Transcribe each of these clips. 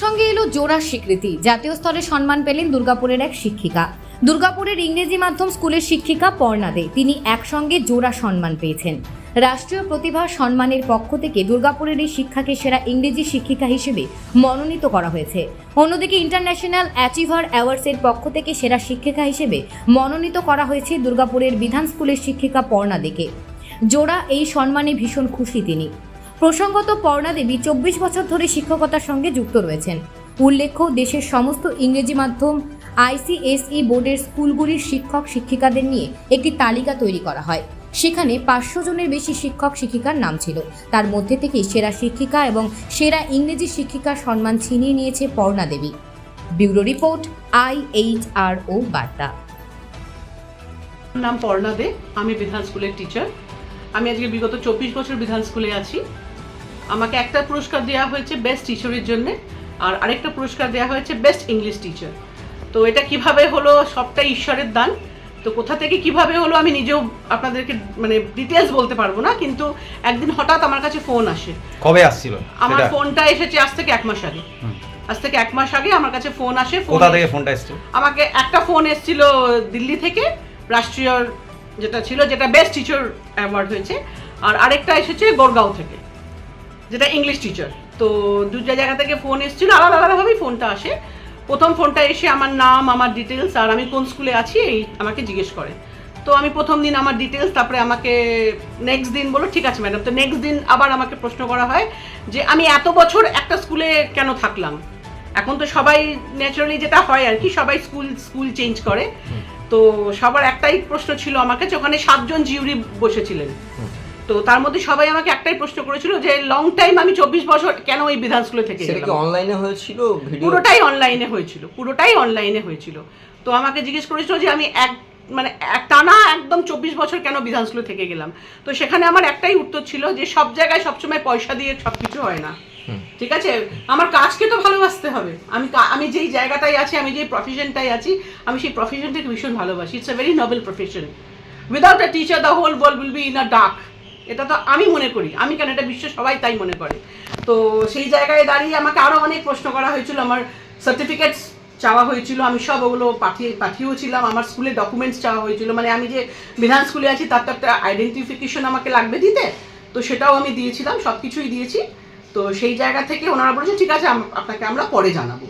একসঙ্গে এলো জোড়া স্বীকৃতি। জাতীয় স্তরে সম্মান পেলেন দুর্গাপুরের এক শিক্ষিকা। দুর্গাপুরের ইংরেজি মাধ্যম স্কুলের শিক্ষিকা পর্ণা দে। তিনি একসঙ্গে জোড়া সম্মান পেয়েছেন। রাষ্ট্রীয় প্রতিভা সম্মানের পক্ষ থেকে দুর্গাপুরের এই শিক্ষাকে সেরা ইংরেজি শিক্ষিকা হিসেবে মনোনীত করা হয়েছে। অন্যদিকে ইন্টারন্যাশনাল অ্যাচিভার অ্যাওয়ার্ডসের পক্ষ থেকে সেরা শিক্ষিকা হিসেবে মনোনীত করা হয়েছে দুর্গাপুরের বিধান স্কুলের শিক্ষিকা পর্ণা দেকে। জোড়া এই সম্মানে ভীষণ খুশি তিনি। প্রসঙ্গত পর্ণা দেবী চব্বিশ বছর ধরে শিক্ষকতার সঙ্গে যুক্ত রয়েছেন। উল্লেখ্য, দেশের সমস্ত ইংরেজি মাধ্যম, আইসিএসই বোর্ডের স্কুলগুলির শিক্ষক শিক্ষিকাদের নিয়ে একটি তালিকা তৈরি করা হয়। সেখানে পাঁচশো জনের বেশি শিক্ষক শিক্ষিকার নাম ছিল। তার মধ্যে থেকেই সেরা শিক্ষিকা এবং সেরা ইংরেজি শিক্ষিকার সম্মান ছিনিয়ে নিয়েছে Parna Devi. Bureau report I H R O বার্তা। নাম পর্ণা দে, আমি বিধান স্কুলের টিচার আমি আজকে বিগত চব্বিশ বছর বিধান স্কুলে আছি। আমাকে একটা পুরস্কার দেওয়া হয়েছে বেস্ট টিচারের জন্য আর আরেকটা পুরস্কার দেওয়া হয়েছে বেস্ট ইংলিশ টিচার তো এটা কীভাবে হলো সবটাই ঈশ্বরের দান। তো কোথা থেকে কীভাবে হলো আমি নিজেও আপনাদেরকে মানে ডিটেলস বলতে পারব না কিন্তু একদিন হঠাৎ আমার কাছে ফোন আসে। কবে আসছিল আমার ফোনটা এসেছে আজ থেকে এক মাস আগে। আজ থেকে এক মাস আগে আমার কাছে ফোন আসে কোথা থেকে ফোনটা এসছে? আমাকে একটা ফোন এসেছিল দিল্লি থেকে রাষ্ট্রীয় যেটা ছিল যেটা বেস্ট টিচার অ্যাওয়ার্ড হয়েছে। আর আরেকটা এসেছে গোরগাঁও থেকে। যেটা ইংলিশ টিচার তো দুটা জায়গা থেকে ফোন এসেছিল, আলাদা আলাদাভাবেই ফোনটা আসে। প্রথম ফোনটা এসে আমার নাম, আমার ডিটেলস আর আমি কোন স্কুলে আছি এই আমাকে জিজ্ঞেস করে। তো আমি প্রথম দিন আমার ডিটেলস তারপরে আমাকে নেক্সট দিন বলো ঠিক আছে ম্যাডাম তো নেক্সট দিন আবার আমাকে প্রশ্ন করা হয় যে, আমি এত বছর একটা স্কুলে কেন থাকলাম? এখন তো সবাই ন্যাচারালি যেটা হয় আর কি, সবাই স্কুল স্কুল চেঞ্জ করে। তো সবার একটাই প্রশ্ন ছিল আমার কাছে ওখানে সাতজন জিউরি বসেছিলেন। তো তার মধ্যে সবাই আমাকে একটাই প্রশ্ন করেছিল যে লং টাইম আমি চব্বিশ বছর কেন এই বিধান স্কুলে থেকে সেটা কি গেলাম? অনলাইনে হয়েছিল? পুরোটাই অনলাইনে হয়েছিল পুরোটাই অনলাইনে হয়েছিল। তো আমাকে জিজ্ঞেস করেছিল যে আমি এক মানে টানা একদম চব্বিশ বছর কেন বিধান স্কুলে থেকে গেলাম? তো সেখানে আমার একটাই উত্তর ছিল যে সব জায়গায় সবসময় পয়সা দিয়ে সব কিছু হয় না। ঠিক আছে? আমার কাজকে তো ভালোবাসতে হবে। আমি আমি যেই জায়গাটায় আছি আমি যেই প্রফেশনটাই আছি আমি সেই প্রফেশনটাকে ভীষণ ভালোবাসি। It's a very noble profession without a teacher the whole world will be in a dark এটা তো আমি মনে করি। আমি কেন এটা বিশ্ব সবাই তাই মনে করে। তো সেই জায়গায় দাঁড়িয়ে আমাকে আরও অনেক প্রশ্ন করা হয়েছিল। আমার সার্টিফিকেটস চাওয়া হয়েছিল। আমি সব ওগুলো পাঠিয়ে পাঠিয়েও ছিলাম আমার স্কুলে ডকুমেন্টস চাওয়া হয়েছিল। মানে আমি যে বিধান স্কুলে আছি, তার তো একটা আইডেন্টিফিকেশন আমাকে লাগবে দিতে। তো সেটাও আমি দিয়েছিলাম সব কিছুই দিয়েছি। তো সেই জায়গা থেকে ওনারা বলেছে, ঠিক আছে আপনাকে আমরা পরে জানাব।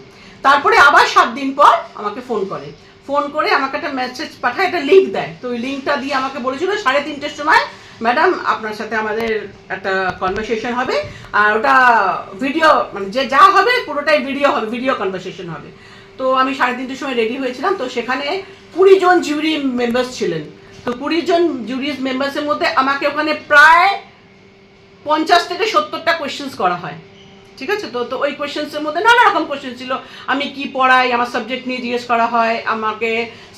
তারপরে আবার সাত দিন পর আমাকে ফোন করে। ফোন করে আমাকে একটা মেসেজ পাঠায়, একটা লিঙ্ক দেয়। তো ওই লিঙ্কটা দিয়ে আমাকে বলেছিল, সাড়ে তিনটের সময় ম্যাডাম আপনার সাথে আমাদের একটা কনভারসেশন হবে। আর ওটা ভিডিও মানে যে যা হবে, পুরোটাই ভিডিও হবে ভিডিও কনভারসেশন হবে। তো আমি সাড়ে তিনটের সময় রেডি হয়েছিলাম, তো সেখানে কুড়ি জন জুরি মেম্বার্স ছিলেন। তো কুড়ি জন জুরি মেম্বার্সের মধ্যে আমাকে ওখানে প্রায় পঞ্চাশ থেকে সত্তরটা কোয়েশ্চেন্স করা হয়। ঠিক আছে? তো তো ওই কোয়েশ্চেন্সের মধ্যে নানা রকম কোয়েশ্চেন ছিল। আমি কি পড়াই, আমার সাবজেক্ট নিয়ে জিজ্ঞেস করা হয়, আমাকে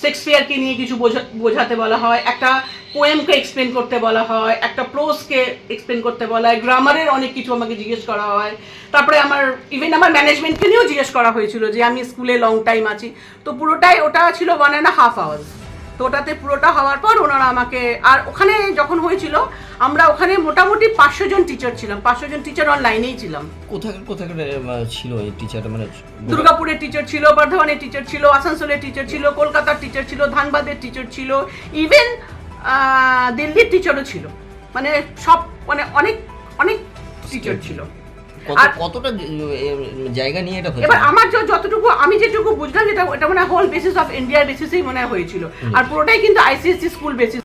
শেক্সপিয়ারকে নিয়ে কিছু বোঝা, বোঝাতে বলা হয়। একটা পোয়েমকে এক্সপ্লেন করতে বলা হয় একটা প্রোজকে এক্সপ্লেন করতে বলা হয় গ্রামারের অনেক কিছু আমাকে জিজ্ঞেস করা হয়। তারপরে আমার ইভেন আমার ম্যানেজমেন্টকে নিয়েও জিজ্ঞেস করা হয়েছিল যে আমি স্কুলে লং টাইম আছি। তো পুরোটাই ওটা ছিল ওয়ান অ্যান্ড হাফ আওয়ার্স তো ওটাতে পুরোটা হওয়ার পর ওনারা আমাকে আর ওখানে যখন হয়েছিল আমরা ওখানে মোটামুটি পাঁচশো জন টিচার ছিলাম। পাঁচশো জন টিচার অনলাইনেই ছিলাম। কোথায় কোথায় ছিল এই টিচার মানে দুর্গাপুরের টিচার ছিল বর্ধমানের টিচার ছিল আসানসোলের টিচার ছিল কলকাতার টিচার ছিল ধানবাদের টিচার ছিল ইভেন দিল্লির টিচারও ছিল। মানে সব মানে অনেক অনেক টিচার ছিল। আর- কতটা জায়গা নিয়ে এটা এবার আমার যতটুকু আমি যেটুকু বুঝলাম যেটা এটা মানে হোল বেসিস অফ ইন্ডিয়ার বেসিসেই মনে হয় হয়েছিল। আর পুরোটাই কিন্তু আইসিএসসি স্কুল বেসিস